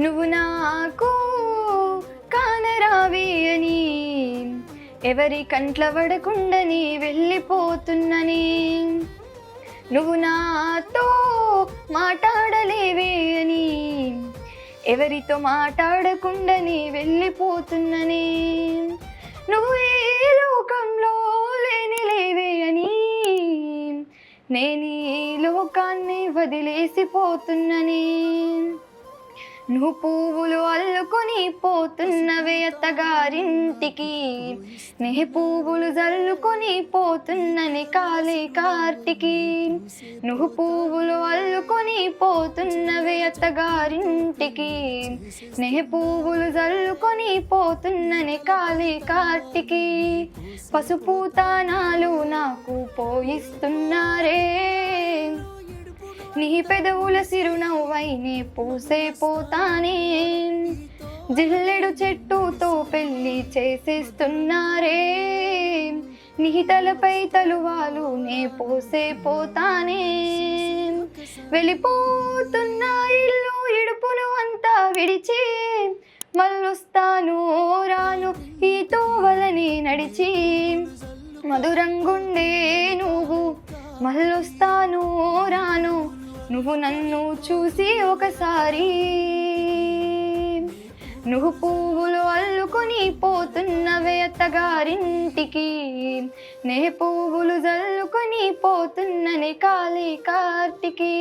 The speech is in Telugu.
నువ్వు నాకు కానరావి అని ఎవరి కంట్ల పడకుండని వెళ్ళిపోతున్నని. నువ్వు నాతో మాట్లాడలేవే అని ఎవరితో మాట్లాడకుండాని వెళ్ళిపోతున్నని. నువ్వు ఏ లోకంలో లేని లేవే అని నేను ఈ లోకాన్ని వదిలేసిపోతున్నని. నువ్వు పువ్వులు అల్లుకొని పోతున్నవే అత్తగారింటికి నే పువ్వులు జల్లుకుని పోతున్నని కాలి కార్తికి. నువ్వు పువ్వులు అల్లుకొని పోతున్నవే అత్తగారింటికి నే పువ్వులు జల్లుకుని పోతున్నని కాలి కార్తికి. పసుపు తానాలు నాకు పోయిస్తున్నారే. నీ పెదవుల సిరునవ్వైని పూసే పోతానే. జిల్లెడు చెట్టుతో పెళ్ళి చేసేస్తున్నారే. నీ తలపై తలువాలు నే పోసే పోతానే. వెళ్ళిపోతున్న ఇల్లు ఇడుపును అంతా విడిచి మళ్ళొస్తాను రాను ఈ తోవలని నడిచి. మధురంగుండే నువ్వు మళ్ళొస్తాను రాను నువ్వు నన్ను చూసి ఒకసారి. నువ్వు పువ్వులు అల్లుకొని పోతున్నవే అత్తగారింటికి. నే పువ్వులు జల్లుకొని పోతున్ననే కాళీ కార్తికి.